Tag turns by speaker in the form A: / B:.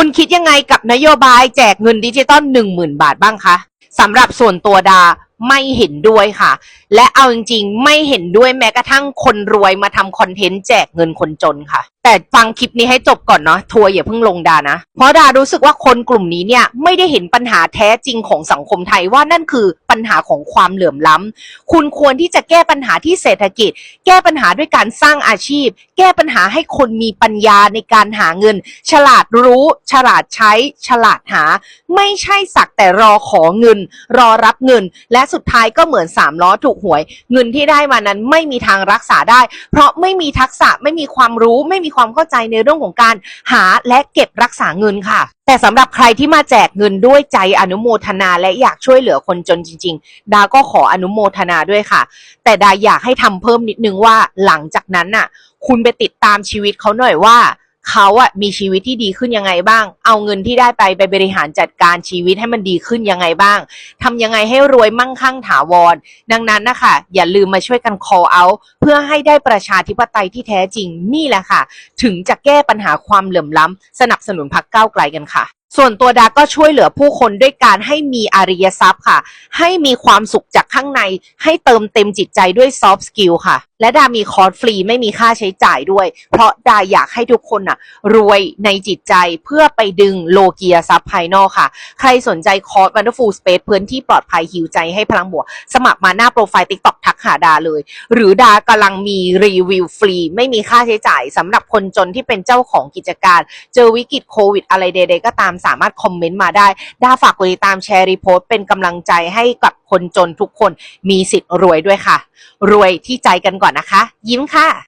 A: คุณคิดยังไงกับนโยบายแจกเงินดิจิตอลหนึ่งหมื่นบาทบ้างคะสำหรับส่วนตัวดาไม่เห็นด้วยค่ะ และเอาจริงๆ ไม่เห็นด้วยแม้กระทั่งคนรวยมาทำคอนเทนต์แจกเงินคนจนค่ะ แต่ฟังคลิปนี้ให้จบก่อนเนาะทัวร์อย่าเพิ่งลงดานะ เพราะดารู้สึกว่าคนกลุ่มนี้เนี่ยไม่ได้เห็นปัญหาแท้จริงของสังคมไทยว่านั่นคือปัญหาของความเหลื่อมล้ำคุณควรที่จะแก้ปัญหาที่เศรษฐกิจ แก้ปัญหาด้วยการสร้างอาชีพ แก้ปัญหาให้คนมีปัญญาในการหาเงิน ฉลาดรู้ ฉลาดใช้ ฉลาดหา ไม่ใช่สักแต่รอขอเงิน รอรับเงิน และสุดท้ายก็เหมือนสามล้อถูกหวย เงินที่ได้มานั้นไม่มีทางรักษาได้ เพราะไม่มีทักษะไม่มีความรู้ไม่มีความเข้าใจในเรื่องของการหาและเก็บรักษาเงินค่ะ แต่สำหรับใครที่มาแจกเงินด้วยใจอนุโมทนาและอยากช่วยเหลือคนจนจริง ๆ ดาก็ขออนุโมทนาด้วยค่ะ แต่ดาอยากให้ทำเพิ่มนิดนึงว่าหลังจากนั้นน่ะ คุณไปติดตามชีวิตเขาหน่อยว่า เขาอะมีชีวิตที่ดีขึ้นยังไงบ้าง เอาเงินที่ได้ไปไปบริหารจัดการชีวิตให้มันดีขึ้นยังไงบ้างทำยังไงให้รวยมั่งคั่งถาวร ดังนั้นนะคะอย่าลืมมาช่วยกัน call out เพื่อให้ได้ประชาธิปไตยที่แท้จริงนี่แหละค่ะ ถึงจะแก้ปัญหาความเหลื่อมล้ำสนับสนุนพรรคก้าวไกลกันค่ะ ส่วนตัวดาก็ช่วยเหลือผู้คนด้วยการให้มีอริยทรัพย์ค่ะ ให้มีความสุขจากข้างใน ให้เติมเต็มจิตใจด้วย soft skill ค่ะ และดามีคอร์สฟรีไม่มีค่าใช้จ่ายด้วย เพราะดาอยากให้ทุกคนน่ะ รวยในจิตใจเพื่อไปดึงโลเกียทรัพย์ภายนอกค่ะ ใครสนใจคอร์ส Wonderful Space พื้นที่ปลอดภัยหิวใจให้พลังบวก สมัครมาหน้าโปรไฟล์ TikTok ทักหาดาเลย หรือดากำลังมีรีวิวฟรีไม่มีค่าใช้จ่ายสำหรับคนจนที่เป็นเจ้าของกิจการ เจอวิกฤตโควิดอะไรใดๆก็ตามสามารถคอมเมนต์มาได้ดาฝากกดติดตามแชร์รีโพสต์เป็นกำลังใจให้กับคนจนทุกคนมีสิทธิ์รวยด้วยค่ะ รวยที่ใจกันก่อนนะคะ ยิ้มค่ะ